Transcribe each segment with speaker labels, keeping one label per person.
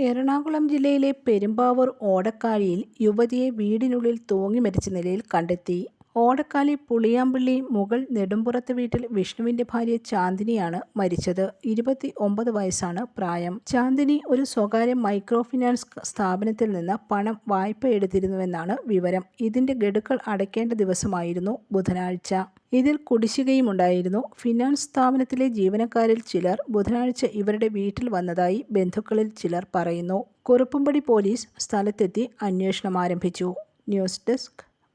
Speaker 1: എറണാകുളം ജില്ലയിലെ പെരുമ്പാവൂർ ഓടക്കാഴിയിൽ യുവതിയെ വീടിനുള്ളിൽ തൂങ്ങി മരിച്ച നിലയിൽ കണ്ടെത്തി. ഓടക്കാലി പുളിയാമ്പള്ളി മുകൾ നെടുമ്പുറത്ത് വീട്ടിൽ വിഷ്ണുവിന്റെ ഭാര്യ ചാന്ദിനിയാണ് മരിച്ചത്. ഇരുപത്തി ഒമ്പത് വയസ്സാണ് പ്രായം. ചാന്ദിനി ഒരു സ്വകാര്യ മൈക്രോ ഫിനാൻസ് സ്ഥാപനത്തിൽ നിന്ന് പണം വായ്പ എടുത്തിരുന്നുവെന്നാണ് വിവരം. ഇതിന്റെ ഗഡുക്കൾ അടയ്ക്കേണ്ട ദിവസമായിരുന്നു ബുധനാഴ്ച. ഇതിൽ കുടിശ്ശികയും ഉണ്ടായിരുന്നു ഫിനാൻസ് സ്ഥാപനത്തിലെ ജീവനക്കാരിൽ ചിലർ ബുധനാഴ്ച ഇവരുടെ വീട്ടിൽ വന്നതായി ബന്ധുക്കളിൽ ചിലർ പറയുന്നു. കുറുപ്പുംപടി പോലീസ് സ്ഥലത്തെത്തി അന്വേഷണം ആരംഭിച്ചു. News desk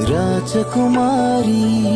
Speaker 2: राजकुमारी।